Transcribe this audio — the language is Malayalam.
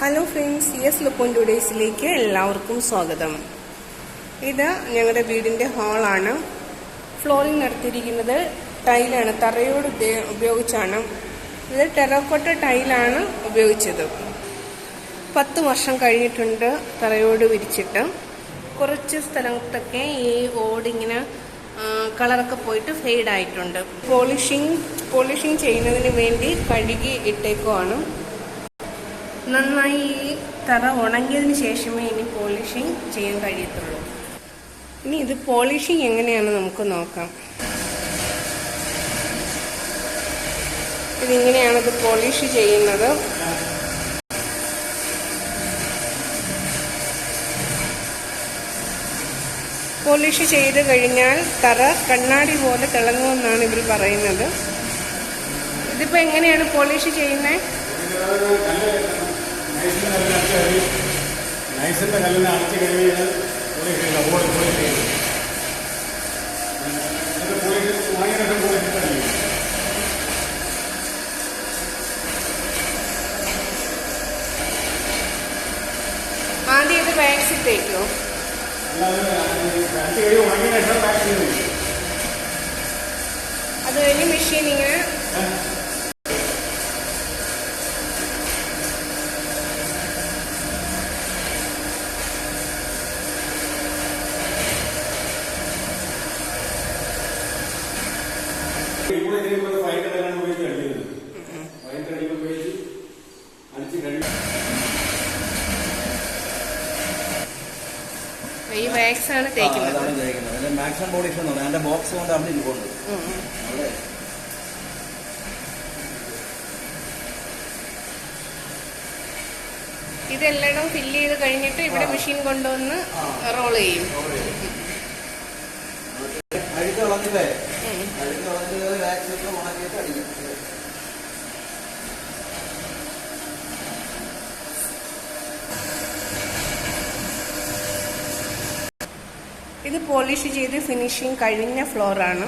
ഹലോ ഫ്രണ്ട്സ് സി എസ് ലുപ്പോൺ ടുഡേയ്സിലേക്ക് എല്ലാവർക്കും സ്വാഗതം. ഇത് ഞങ്ങളുടെ വീടിന്റെ ഹാളാണ്. ഫ്ലോറിംഗ് നടത്തിയിരിക്കുന്നത് ടൈലാണ് തറയോട് ഉപയോഗിച്ചാണ്. ഇത് ടെറക്കോട്ട ടൈലാണ് ഉപയോഗിച്ചത്. പത്ത് വർഷം കഴിഞ്ഞിട്ടുണ്ട് തറയോട് വിരിച്ചിട്ട്. കുറച്ച് സ്ഥലത്തൊക്കെ ഈ ഓടിങ്ങനെ കളറൊക്കെ പോയിട്ട് ഫെയ്ഡ് ആയിട്ടുണ്ട് പോളിഷിങ് പോളിഷിങ് ചെയ്യുന്നതിന് വേണ്ടി കഴുകി ഇട്ടേക്കുവാണ്. നന്നായി തറ ഉണങ്ങിയതിന് ശേഷമേ ഇനി പോളിഷിങ് ചെയ്യാൻ കഴിയത്തുള്ളൂ. ഇനി ഇത് പോളിഷിങ് എങ്ങനെയാണ് നമുക്ക് നോക്കാം. ഇതിങ്ങനെയാണ് ഇത് പോളിഷ് ചെയ്യുന്നത്. പോളിഷ് ചെയ്ത് കഴിഞ്ഞാൽ തറ കണ്ണാടി പോലെ തിളങ്ങുമെന്നാണ് ഇവർ പറയുന്നത്. ഇതിപ്പോ എങ്ങനെയാണ് പോളിഷ് ചെയ്യുന്നത് നൈസിന്റെ കല്ലിനെ അടച്ച് കഴിഞ്ഞ് നൈസിന്റെ ഓടി പോലീസ് ചെയ്യും എന്നിട്ട് പോലീസ് ഉണങ്ങിയ ശേഷം പോലീസ് കഴിയും ആദ്യം ഇത് വാക്സ് ഇട്ടേക്കോ അല്ലാതെ അടിച്ച് കഴിയും ഉണങ്ങിയ ശേഷം പാക്ക് ചെയ്യുന്നു അത് കഴിഞ്ഞ് മെഷീൻ ഇങ്ങനെ ഈ ആണ് തേക്കുന്നത് മാക്സിമം പറഞ്ഞാൽ അതിന്റെ ബോക്സ് കൊണ്ട് അവിടെ ഇരിക്കുന്നത്. ഇതെല്ലാം ഫില്ല് ചെയ്ത് കഴിഞ്ഞിട്ട് ഇവിടെ മെഷീൻ കൊണ്ടുവന്ന് റോൾ ചെയ്യും. അഴുക്ക്. അഴുക്ക് ഉണക്കിയിട്ട് അടിക്കും. ഇത് പോളിഷ് ചെയ്ത് ഫിനിഷിങ് കഴിഞ്ഞ ഫ്ലോറാണ്.